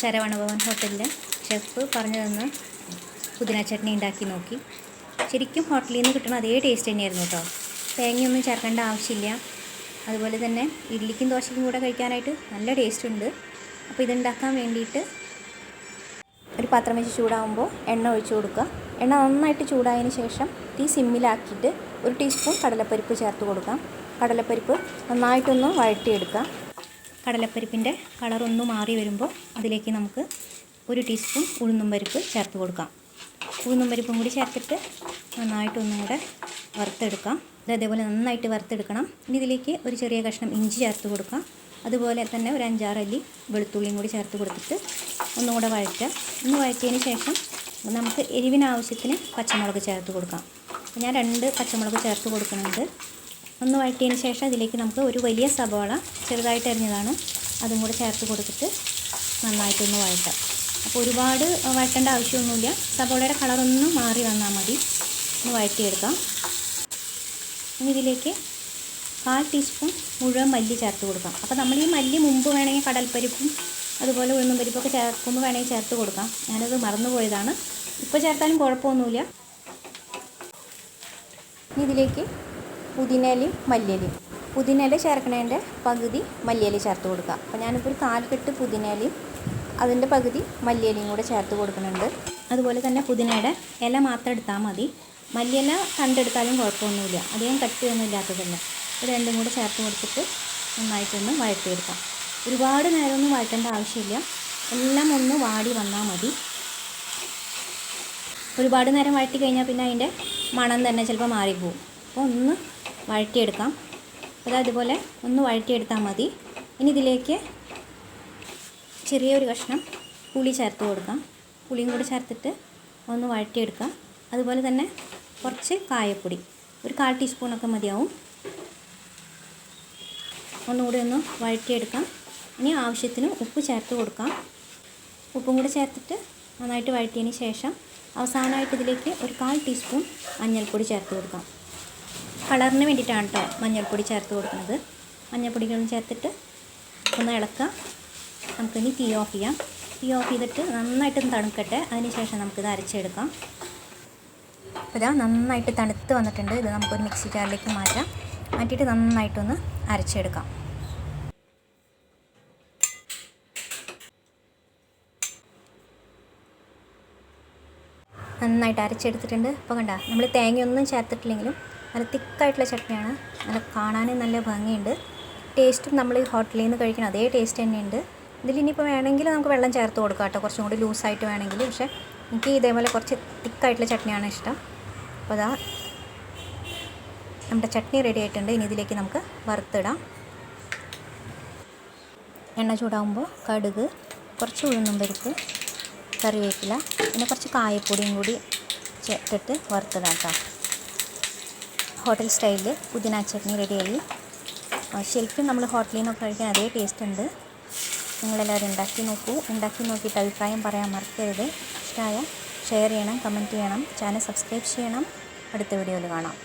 ശരവണ ഭവൻ ഹോട്ടലിലെ ഷെഫ് പറഞ്ഞു തന്ന പുതിന ചട്നി ഉണ്ടാക്കി നോക്കി. ശരിക്കും ഹോട്ടലിൽ നിന്ന് കിട്ടുന്ന അതേ ടേസ്റ്റ് തന്നെയായിരുന്നു കേട്ടോ തേങ്ങയൊന്നും ചേർക്കേണ്ട ആവശ്യമില്ല. അതുപോലെ തന്നെ ഇഡ്ലിക്കും ദോശയ്ക്കും കൂടെ കഴിക്കാനായിട്ട് നല്ല ടേസ്റ്റ് ഉണ്ട്. അപ്പോൾ ഇതുണ്ടാക്കാൻ വേണ്ടിയിട്ട് ഒരു പാത്രം വെച്ച് ചൂടാകുമ്പോൾ എണ്ണ ഒഴിച്ച് കൊടുക്കുക. എണ്ണ നന്നായിട്ട് ചൂടായതിന് ശേഷം തീ സിമ്മിലാക്കിയിട്ട് ഒരു ടീസ്പൂൺ കടലപ്പരിപ്പ് ചേർത്ത് കൊടുക്കാം. കടലപ്പരിപ്പ് നന്നായിട്ടൊന്ന് വഴറ്റിയെടുക്കാം. കടലപ്പരിപ്പിന്റെ കളറൊന്ന് മാറി വരുമ്പോൾ അതിലേക്ക് നമുക്ക് ഒരു ടീസ്പൂൺ ഉഴുന്നും പരിപ്പ് ചേർത്ത് കൊടുക്കാം. ഉഴുന്നും പരിപ്പും കൂടി ചേർത്തിട്ട് നന്നായിട്ടൊന്നും കൂടെ വറുത്തെടുക്കാം. അതേപോലെ നന്നായിട്ട് വറുത്തെടുക്കണം. ഇനി ഇതിലേക്ക് ഒരു ചെറിയ കഷ്ണം ഇഞ്ചി ചേർത്ത് കൊടുക്കാം. അതുപോലെ തന്നെ ഒരു അഞ്ചാറല്ലി വെളുത്തുള്ളിയും കൂടി ചേർത്ത് കൊടുത്തിട്ട് ഒന്നും കൂടെ വഴറ്റുക. ഒന്ന് വഴറ്റിയതിന് ശേഷം നമുക്ക് എരിവിനാവശ്യത്തിന് പച്ചമുളക് ചേർത്ത് കൊടുക്കാം. ഞാൻ രണ്ട് പച്ചമുളക് ചേർത്ത് കൊടുക്കുന്നുണ്ട്. ഒന്ന് വഴറ്റിയതിന് ശേഷം ഇതിലേക്ക് നമുക്ക് ഒരു വലിയ സവാള ചെറുതായിട്ട് അരിഞ്ഞതാണ്. അതും കൂടെ ചേർത്ത് കൊടുത്തിട്ട് നന്നായിട്ടൊന്ന് വഴറ്റാം. അപ്പോൾ ഒരുപാട് വഴറ്റേണ്ട ആവശ്യമൊന്നുമില്ല. സവാളയുടെ കളറൊന്ന് മാറി വന്നാൽ മതി. ഒന്ന് വഴറ്റിയെടുക്കാം. ഇനി ഇതിലേക്ക് കാൽ ടീസ്പൂൺ മുഴുവൻ മല്ലി ചേർത്ത് കൊടുക്കാം. അപ്പോൾ നമ്മൾ ഈ മല്ലി മുമ്പ് വേണമെങ്കിൽ കടൽപ്പരിപ്പും അതുപോലെ ഉഴുന്നും പരിപ്പൊക്കെ ചേർക്കുമ്പോൾ വേണമെങ്കിൽ ചേർത്ത് കൊടുക്കാം. ഞാനത് മറന്നുപോയതാണ് ഇപ്പോൾ ചേർത്താലും കുഴപ്പമൊന്നുമില്ല. ഇനി ഇതിലേക്ക് പുതിനയിലയും മല്ലിയിലും പുതിനയില ചേർക്കണതിന്റെ പകുതി മല്ലിയില ചേർത്ത് കൊടുക്കുക അപ്പോൾ ഞാനിപ്പോൾ ഒരു കാൽക്കെട്ട് കെട്ട് പുതിനയിലയും അതിന്റെ പകുതി മല്ലിയിലയും കൂടെ ചേർത്ത് കൊടുക്കുന്നുണ്ട്. അതുപോലെ തന്നെ പുതിനയുടെ ഇല മാത്രം എടുത്താൽ മതി. മല്ലിയില കണ്ടെടുത്താലും കുഴപ്പമൊന്നുമില്ല. അധികം കട്ടിയൊന്നും ഇല്ലാത്തതല്ല. രണ്ടും കൂടെ ചേർത്ത് കൊടുത്തിട്ട് നന്നായിട്ടൊന്ന് വഴറ്റിയെടുക്കാം. ഒരുപാട് നേരമൊന്നും വഴറ്റേണ്ട ആവശ്യമില്ല. എല്ലാം ഒന്ന് വാടി വന്നാൽ മതി. ഒരുപാട് നേരം വഴറ്റി കഴിഞ്ഞാൽ പിന്നെ അതിന്റെ മണം തന്നെ ചിലപ്പോൾ മാറിപ്പോവും. അപ്പോൾ ഒന്ന് വഴറ്റിയെടുക്കാം. അപ്പോൾ അതുപോലെ ഒന്ന് വഴറ്റിയെടുത്താൽ മതി. ഇനി ഇതിലേക്ക് ചെറിയൊരു കഷ്ണം പുളി ചേർത്ത് കൊടുക്കാം. പുളിയും കൂടി ചേർത്തിട്ട് ഒന്ന് വഴറ്റിയെടുക്കാം. അതുപോലെ തന്നെ കുറച്ച് കായപ്പൊടി. ഒരു കാൽ ടീസ്പൂണൊക്കെ മതിയാവും. ഒന്നുകൂടി ഒന്ന് വഴറ്റിയെടുക്കാം. ഇനി ആവശ്യത്തിന് ഉപ്പ് ചേർത്ത് കൊടുക്കാം. ഉപ്പും കൂടി ചേർത്തിട്ട് നന്നായിട്ട് വഴറ്റിയതിന് ശേഷം അവസാനമായിട്ട് ഇതിലേക്ക് ഒരു കാൽ ടീസ്പൂൺ മഞ്ഞൾപ്പൊടി ചേർത്ത് കൊടുക്കാം. കളറിന് വേണ്ടിയിട്ടാണ് കേട്ടോ മഞ്ഞൾപ്പൊടി ചേർത്ത് കൊടുക്കുന്നത്. മഞ്ഞൾപ്പൊടികളും ചേർത്തിട്ട് ഒന്ന് ഇളക്കാം. നമുക്കിനി തീ ഓഫ് ചെയ്യാം. തീ ഓഫ് ചെയ്തിട്ട് നന്നായിട്ട് തണുക്കട്ടെ. അതിന് ശേഷം നമുക്കിത് അരച്ചെടുക്കാം. അപ്പോൾ ഇതാ നന്നായിട്ട് തണുത്ത് വന്നിട്ടുണ്ട്. ഇത് നമുക്കൊരു മിക്സി ജാറിലേക്ക് മാറ്റാം. മാറ്റിയിട്ട് നന്നായിട്ടൊന്ന് അരച്ചെടുക്കാം. നന്നായിട്ട് അരച്ചെടുത്തിട്ടുണ്ട്. ഇപ്പോൾ കണ്ട നമ്മൾ തേങ്ങയൊന്നും ചേർത്തിട്ടില്ലെങ്കിലും നല്ല തിക്കായിട്ടുള്ള ചട്നിയാണ്. നല്ല കാണാനും നല്ല ഭംഗിയുണ്ട്. ടേസ്റ്റും നമ്മൾ ഹോട്ടലിൽ നിന്ന് കഴിക്കണം അതേ ടേസ്റ്റ് തന്നെയുണ്ട്. ഇതിൽ ഇനിയിപ്പോൾ വേണമെങ്കിൽ നമുക്ക് വെള്ളം ചേർത്ത് കൊടുക്കാം കേട്ടോ. കുറച്ചും കൂടി ലൂസായിട്ട് വേണമെങ്കിൽ. പക്ഷേ എനിക്ക് ഇതേപോലെ കുറച്ച് തിക്കായിട്ടുള്ള ചട്നിയാണ് ഇഷ്ടം. അപ്പോൾ അതാ നമ്മുടെ ചട്നി റെഡി ആയിട്ടുണ്ട്. ഇനി ഇതിലേക്ക് നമുക്ക് വറുത്തിടാം. എണ്ണ ചൂടാകുമ്പോൾ കടുക് കുറച്ച് ഉഴുന്നും പരിപ്പ് കറിവേപ്പില പിന്നെ കുറച്ച് കായപ്പൊടിയും കൂടി ചേർത്തിട്ട് വറുത്തിടാം കേട്ടോ ഹോട്ടൽ സ്റ്റൈലിൽ പുതിന ചട്നി റെഡിയായി. ശരിക്കും നമ്മൾ ഹോട്ടലിൽ നിന്നൊക്കെ കഴിക്കാൻ അതേ ടേസ്റ്റ് ഉണ്ട്. നിങ്ങളെല്ലാവരും ഉണ്ടാക്കി നോക്കൂ. ഉണ്ടാക്കി നോക്കിയിട്ട് അഭിപ്രായം പറയാൻ മറക്കരുത്. ഇഷ്ടമായ ഷെയർ ചെയ്യണം കമന്റ് ചെയ്യണം ചാനൽ സബ്സ്ക്രൈബ് ചെയ്യണം. അടുത്ത വീഡിയോയിൽ കാണാം.